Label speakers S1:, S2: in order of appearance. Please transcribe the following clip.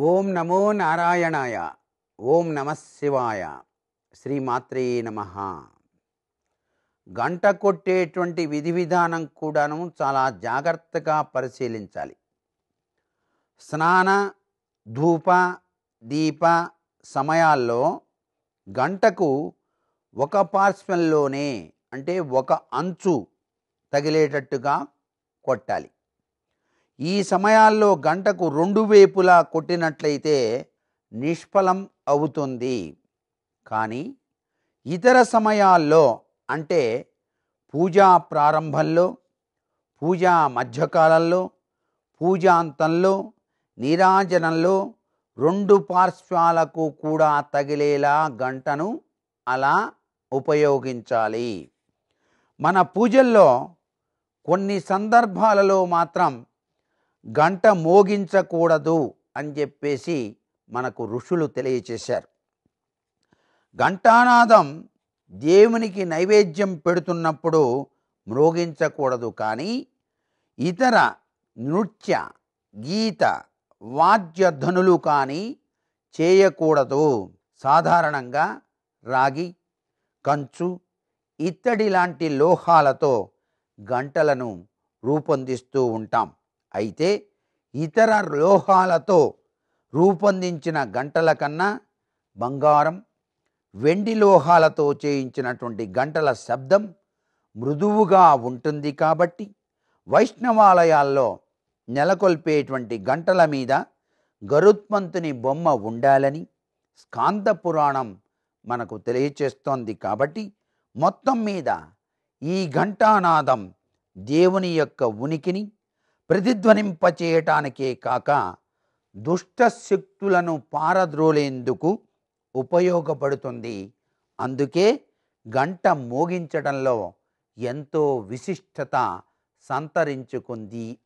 S1: ఓం నమో నారాయణాయ. ఓం నమ శివాయ. శ్రీమాత్రే నమ. గంట కొట్టేటువంటి విధి విధానం కూడాను చాలా జాగ్రత్తగా పరిశీలించాలి. స్నాన ధూప దీప సమయాల్లో గంటకు ఒక పార్శ్వంలోనే అంటే ఒక అంచు తగిలేటట్టుగా కొట్టాలి. ఈ సమయాల్లో గంటకు రెండు వేపులా కొట్టినట్లయితే నిష్ఫలం అవుతుంది. కానీ ఇతర సమయాల్లో అంటే పూజా ప్రారంభంలో పూజా మధ్యకాలంలో పూజాంతంలో నీరాజనంలో రెండు పార్శ్వాలకు కూడా తగిలేలా గంటను అలా ఉపయోగించాలి. మన పూజల్లో కొన్ని సందర్భాలలో మాత్రం గంట మోగించకూడదు అని చెప్పేసి మనకు ఋషులు తెలియచేశారు. ఘంటానాదం దేవునికి నైవేద్యం పెడుతున్నప్పుడు మ్రోగించకూడదు కానీ ఇతర నృత్య గీత వాద్యధనులు కానీ చేయకూడదు. సాధారణంగా రాగి కంచు ఇత్తడి లాంటి లోహాలతో గంటలను రూపొందిస్తూ ఉంటాం. అయితే ఇతర లోహాలతో రూపొందించిన గంటల కన్నా బంగారం వెండి లోహాలతో చేయించినటువంటి గంటల శబ్దం మృదువుగా ఉంటుంది కాబట్టి వైష్ణవాలయాల్లో నెలకొల్పేటువంటి గంటల మీద గరుత్మంతుని బొమ్మ ఉండాలని స్కాంద పురాణం మనకు తెలియచేస్తోంది కాబట్టి మొత్తం మీద ఈ ఘంటానాదం దేవుని యొక్క ఉనికిని ప్రతిధ్వనింపచేయటానికే కాక దుష్ట శక్తులను పారద్రోలేందుకు ఉపయోగపడుతుంది. అందుకే గంట మోగించడంలో ఎంతో విశిష్టత సంతరించుకుంది.